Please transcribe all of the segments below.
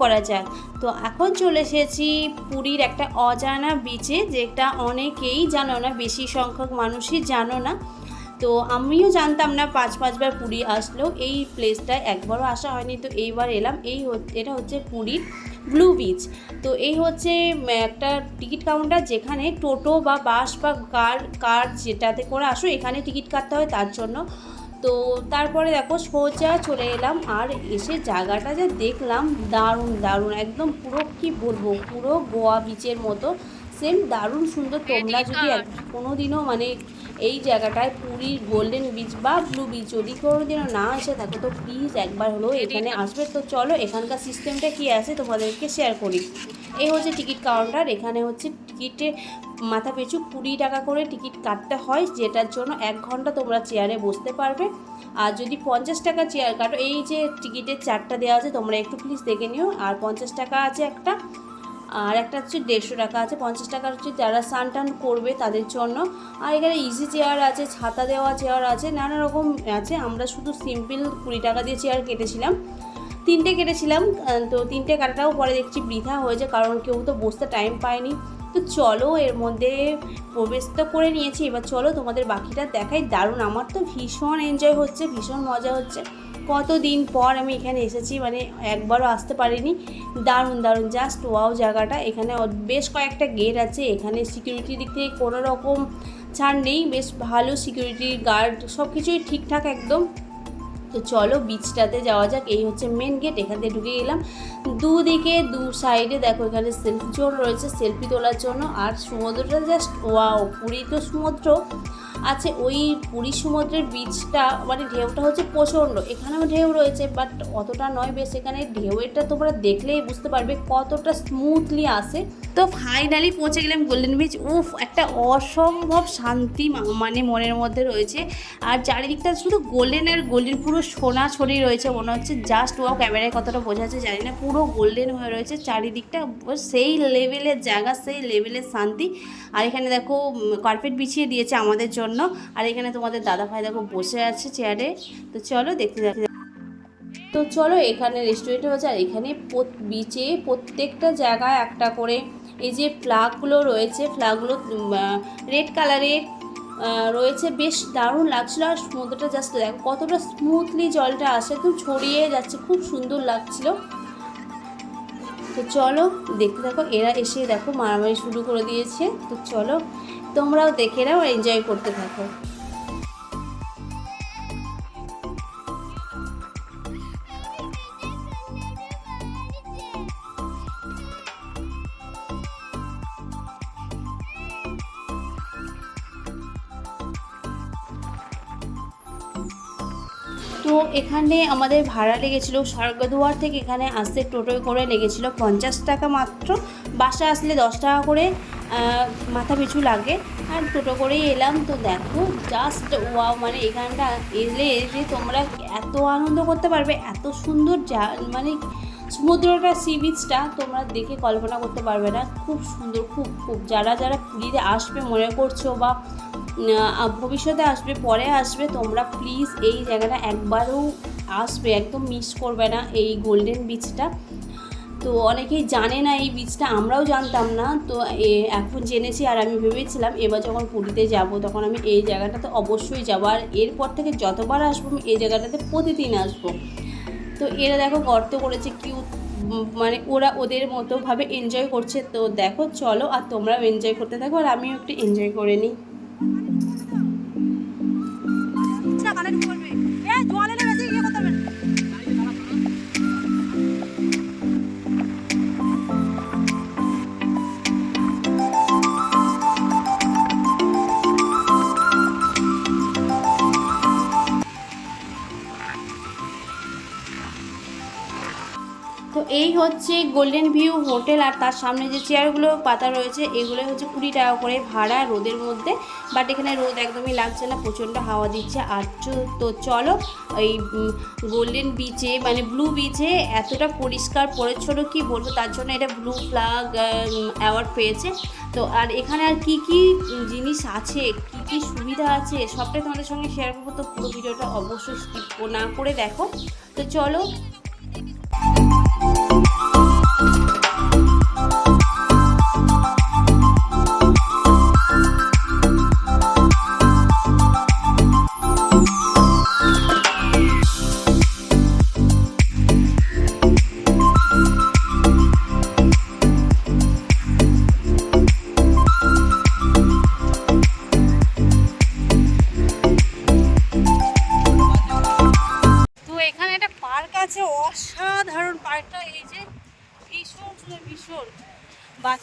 করা যাক। তো এখন চলে এসেছি পুরীর একটা অজানা বিচে যেটা অনেকেই জানো না, বেশি সংখ্যক মানুষই জানো না। তো আমিও জানতাম না পাঁচ পাঁচবার পুরী আসলেও এই প্লেসটায় একবারও আসা হয়নি, তো এইবার এলাম। এই এটা হচ্ছে পুরীর ব্লু বিচ তো এই হচ্ছে একটা টিকিট কাউন্টার যেখানে টোটো বা বাস বা কার কার যেটাতে করে আসো, এখানে টিকিট কাটতে হয় তার জন্য। তো তারপরে দেখো সোজা চলে এলাম আর এসে জায়গাটা যা দেখলাম দারুণ দারুণ একদম পুরো কি বলব পুরো গোয়া বিচের মতো। সেম দারুণ সুন্দর তোমরা যদি কোনো দিনও মানে এই জায়গাটায় পুরীর গোল্ডেন বিচ বা ব্লু বিচ যদি কোনো দিনও না এসে থাকো তো প্লিজ একবার হলেও এখানে আসবে। তো চলো এখানকার সিস্টেমটা কি আছে তোমাদেরকে শেয়ার করি। এই হচ্ছে টিকিট কাউন্টার এখানে হচ্ছে টিকিটে মাথা পিছু কুড়ি টাকা করে টিকিট কাটতে হয়, যেটার জন্য এক ঘণ্টা তোমরা চেয়ারে বসতে পারবে। আর যদি পঞ্চাশ টাকা চেয়ার কাটো, এই যে টিকিটের চারটা দেওয়া আছে, তোমরা একটু প্লিজ দেখে নিও। আর পঞ্চাশ টাকা আছে একটা, আর একটা হচ্ছে দেড়শো টাকা আছে। পঞ্চাশ টাকা হচ্ছে যারা স্নান টান করবে তাদের জন্য। আর এখানে ইজি চেয়ার আছে, ছাতা দেওয়া চেয়ার আছে, নানা রকম আছে। আমরা শুধু সিম্পল কুড়ি টাকা দিয়ে চেয়ার কেটেছিলাম। তিনটে কেটেছিলাম তো তিনটে কাটাটাও পরে দেখছি বৃথা হয়েছে, কারণ কেউ তো বসতে টাইম পায়নি। তো চলো, এর মধ্যে প্রবেশ তো করে নিয়েছি। এবার চলো তোমাদের বাকিটা দেখাই। দারুণ, আমার তো ভীষণ এনজয় হচ্ছে, ভীষণ মজা হচ্ছে। কতদিন পর আমি এখানে এসেছি মানে একবারও আসতে পারিনি। দারুণ দারুণ জাস্ট ওয়াও জায়গাটা। এখানে বেশ কয়েকটা গেট আছে, এখানে সিকিউরিটির দিক থেকে কোনো রকম ছাড় নেই। বেশ ভালো সিকিউরিটি গার্ড সব কিছুই ঠিকঠাক একদম। তো চলো বিচটাতে যাওয়া যাক। এই হচ্ছে মেন গেট এখান থেকে ঢুকে গেলাম। দুদিকে, দু সাইডে দেখো এখানে সেলফি জোন রয়েছে সেলফি তোলার জন্য। আর সমুদ্রটা জাস্ট ওয়াও পুরী তো সমুদ্র। আছে, ওই পুরী সমুদ্রের বিচটা মানে ঢেউটা হচ্ছে প্রচণ্ড। এখানেও ঢেউ রয়েছে বাট অতটা নয় বেশ, এখানে ঢেউয়েরটা তোমরা দেখলেই বুঝতে পারবে কতটা স্মুথলি আসে। তো ফাইনালি পৌঁছে গেলাম গোল্ডেন বিচ উফ, একটা অসম্ভব শান্তি মানে মনের মধ্যে রয়েছে। আর চারিদিকটা শুধু গোল্ডেন আর গোল্ডেন পুরো সোনা ছড়ি রয়েছে, মনে হচ্ছে জাস্ট ওয়াও ক্যামেরায় কতটা বোঝা যাচ্ছে, জানি না, পুরো গোল্ডেন হয়ে রয়েছে চারিদিকটা সেই লেভেলের জায়গা, সেই লেভেলের শান্তি। আর এখানে দেখো কার্পেট বিছিয়ে দিয়েছে আমাদের জন্য। আর এখানে তোমাদের দাদা ভাই দেখো বসে আছে চেয়ারে তো চলো দেখতে দেখতে তো চলো এখানে রেস্টুরেন্টে হচ্ছে, আর এখানে বিচে প্রত্যেকটা জায়গায় একটা করে এই যে ফ্ল্যাগগুলো রয়েছে ফ্ল্যাগগুলো রেড কালারের রয়েছে। বেশ দারুণ লাগছিল। আর সমুদ্রটা জাস্ট দেখো, কতটা স্মুথলি জলটা আসে, একদম ছড়িয়ে যাচ্ছে, খুব সুন্দর লাগছিল। তো চলো দেখতে থাকো। এরা এসে দেখো মারামারি শুরু করে দিয়েছে। তো চলো তোমরাও দেখে নাও এনজয় করতে থাকো। তো এখানে আমাদের ভাড়া লেগেছিলো, স্বর্গদুয়ার থেকে এখানে আসতে টোটোয় করে লেগেছিল পঞ্চাশ টাকা মাত্র। বাসা আসলে দশ টাকা করে মাথা পিছু লাগে। আর টোটো করেই এলাম। তো দেখো জাস্ট ওয়াও মানে এখানটা এলে যে তোমরা এত আনন্দ করতে পারবে, এত সুন্দর যা মানে সমুদ্রটা সি বিচটা তোমরা দেখে কল্পনা করতে পারবে না। খুব সুন্দর, খুব খুব। যারা যারা পুরীতে আসবে মনে করছ বা ভবিষ্যতে আসবে, পরে আসবে, তোমরা প্লিজ এই জায়গাটা একবারও আসবে, একদম মিস করবে না এই গোল্ডেন বিচটা তো অনেকেই জানে না এই বীজটা আমরাও জানতাম না। তো এখন জেনেছি আর আমি ভেবেছিলাম এবার যখন পুরীতে যাব, তখন আমি এই জায়গাটাতে অবশ্যই যাব। আর এরপর থেকে যতবার আসব, আমি এই জায়গাটাতে প্রতিদিন আসব। তো এরা দেখো গর্ত করেছে কি মানে ওরা ওদের মতোভাবে এনজয় করছে। তো দেখো, চলো আর তোমরাও এনজয় করতে থাকো আর আমিও একটু এনজয় করে নিই। হচ্ছে গোল্ডেন ভিউ হোটেল আর তার সামনে যে চেয়ারগুলো পাতা রয়েছে এগুলো হচ্ছে কুড়ি টাকা করে ভাড়া রোদের মধ্যে। বাট এখানে রোদ একদমই লাগছে না, প্রচণ্ড হাওয়া দিচ্ছে। আর তো চলো, এই গোল্ডেন বিচে মানে ব্লু বিচে এতটা পরিষ্কার, পরিচ্ছন্ন কি বলব? তার জন্য এটা ব্লু ফ্লাগ অ্যাওয়ার্ড পেয়েছে। তো আর এখানে আর কি কি জিনিস আছে? কি কি সুবিধা আছে? সবটাই তোমাদের সঙ্গে শেয়ার করব, তো পুরো ভিডিওটা অবশ্যই স্কিপ না করে দেখো। তো চলো।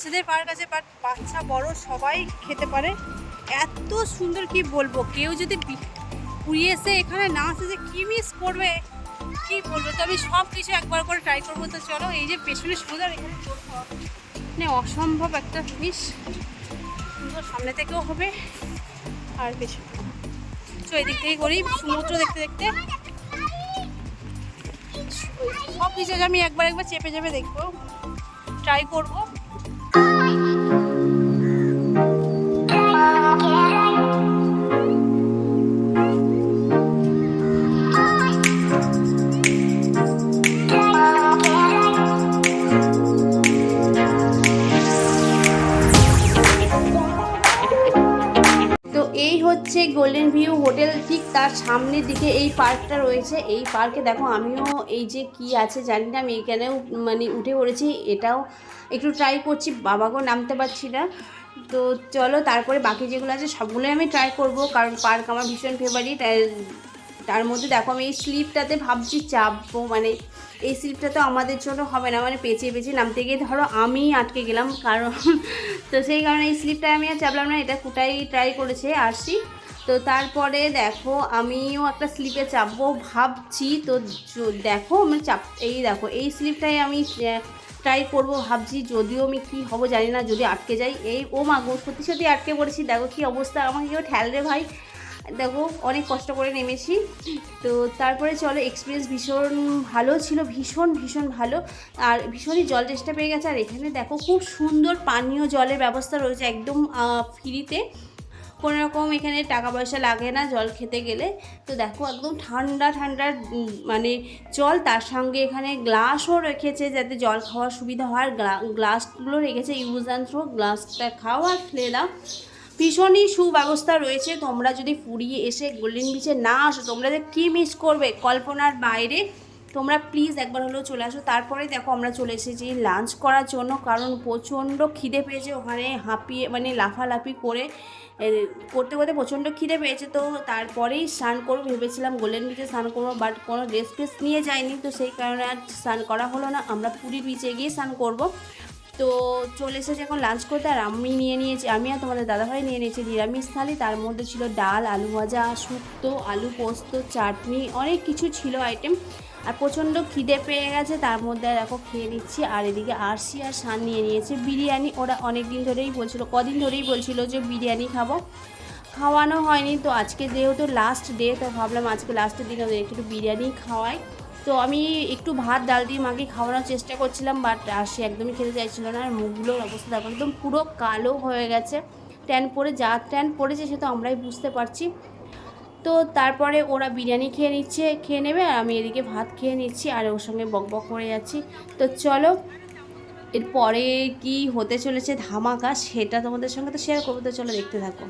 বাচ্চাদের পার্ক আছে বাট বাচ্চা, বড় সবাই খেতে পারে। এত সুন্দর কি বলব? কেউ যদি পুরী এসে এখানে না আসে যে কি মিস করবে? কি বলব? তো আমি সব কিছু একবার করে ট্রাই করব। তো চলো, এই যে পেছনে সুন্দর এখানে মানে অসম্ভব একটা জিনিস সুন্দর সামনে থেকেও হবে। আর পেছনে তো এদিক থেকে করি, সমুদ্র দেখতে দেখতে। সব কিছু আমি একবার একবার চেপে চেপে দেখব। ট্রাই করব। হচ্ছে গোল্ডেন ভিউ হোটেল ঠিক তার সামনের দিকে এই পার্কটা রয়েছে। এই পার্কে দেখো আমিও এই যে কি আছে জানি না, আমি এখানেও মানে উঠে পড়েছি, এটাও একটু ট্রাই করছি, বাবাকেও নামতে পারছি না। তো চলো তারপরে বাকি যেগুলো আছে সবগুলোই আমি ট্রাই করব, কারণ পার্ক আমার ভীষণ ফেভারিট তার মধ্যে দেখো আমি এই স্লিপটাতে ভাবছি চাপবো মানে এই স্লিপটা তো আমাদের জন্য হবে না মানে পেঁচিয়ে পেঁচিয়ে নামতে গিয়ে ধরো আমি আটকে গেলাম, কারণ তো সেই কারণে এই স্লিপটা আমি আর চাপলাম না, এটা কোটাই ট্রাই করেছে আরসি তো তারপরে দেখো আমিও একটা স্লিপে চাপবো, ভাবছি তো দেখো আমি চাপ, এই দেখো, এই স্লিপটাই আমি ট্রাই করব, ভাবছি যদিও আমি কী হব জানি না, যদি আটকে যাই, এই, ও মা গো, সত্যি সত্যি আটকে পড়েছি, দেখো কী অবস্থা, আমাকে কেউ ঠেল রে ভাই, দেখো অনেক কষ্ট করে নেমেছি, তো তারপরে চলো এক্সপিরিয়েন্স ভীষণ ভালো ছিল, ভীষণ ভীষণ ভালো, আর ভীষণই জল চেষ্টা পেয়ে গেছে, আর এখানে দেখো খুব সুন্দর পানীয় জলের ব্যবস্থা রয়েছে, একদম ফ্রিতে রকম এখানে টাকা পয়সা লাগে না, জল খেতে গেলে। তো দেখো, একদম ঠান্ডা ঠান্ডা মানে জল, তার সঙ্গে এখানে গ্লাসও রেখেছে যাতে জল খাওয়ার সুবিধা হয়। গ্লা- গ্লাসগুলো রেখেছে ইউজ অ্যান্ড থ্রো গ্লাসটা খাও আর ফেলে দাও ভীষণই সুব্যবস্থা রয়েছে। তোমরা যদি ফুরিয়ে এসে গোল্ডেন বিচে না আসো, তোমরা যে কী মিস করবে কল্পনার বাইরে। তোমরা প্লিজ একবার হলেও চলে আসো। তারপরে দেখো, আমরা চলে এসেছি লাঞ্চ করার জন্য, কারণ প্রচণ্ড খিদে পেয়েছে। ওখানে হাঁপিয়ে মানে লাফালাফি করে করতে করতে প্রচণ্ড খিদে পেয়েছে, তো তারপরেই স্নান করব ভেবেছিলাম গোল্ডেন বিচে স্নান করব বাট কোনো ড্রেস ফ্রেস নিয়ে যায়নি তো সেই কারণে আর স্নান করা হলো না। আমরা পুরী বিচে গিয়ে স্নান করব। তো চলে এসেছে এখন লাঞ্চ করতে, আর আমি নিয়ে নিয়েছি, আমি আর তোমাদের দাদাভাই নিয়ে নিয়েছি নিরামিষ থালি, তার মধ্যে ছিল ডাল, আলু ভাজা, শুক্তো, আলু পোস্ত, চাটনি, অনেক কিছু ছিল আইটেম আর প্রচণ্ড খিদে পেয়ে গেছে, তার মধ্যে দেখো খেয়ে নিচ্ছি। আর এদিকে আরশি আর সান নিয়ে নিয়েছে বিরিয়ানি। ওরা অনেক দিন ধরেই বলছিল, কদিন ধরেই বলছিল যে বিরিয়ানি খাব। খাওয়ানো হয়নি, তো আজকে যেহেতু লাস্ট ডে তো ভাবলাম আজকে লাস্টের দিন ওদের একটু বিরিয়ানি খাওয়াই। তো আমি একটু ভাত, ডাল দিয়ে মাকে খাওয়ানোর চেষ্টা করছিলাম বাট আর সে একদমই খেতে চাইছিল না। আর মুখগুলোর অবস্থা দেখো, একদম পুরো কালো হয়ে গেছে। ট্যান পরে, যা ট্যান পড়েছে, সে তো আমরাই বুঝতে পারছি। তো তারপরে ওরা বিরিয়ানি খেয়ে নিচ্ছে, খেয়ে নেবে, আর আমি এদিকে ভাত খেয়ে নিচ্ছি, আর ওর সঙ্গে বক বক করে যাচ্ছি। তো চলো, এরপরে কি হতে চলেছে ধামাকা, সেটা তোমাদের সঙ্গে তো শেয়ার করব, তো চলো দেখতে থাকো।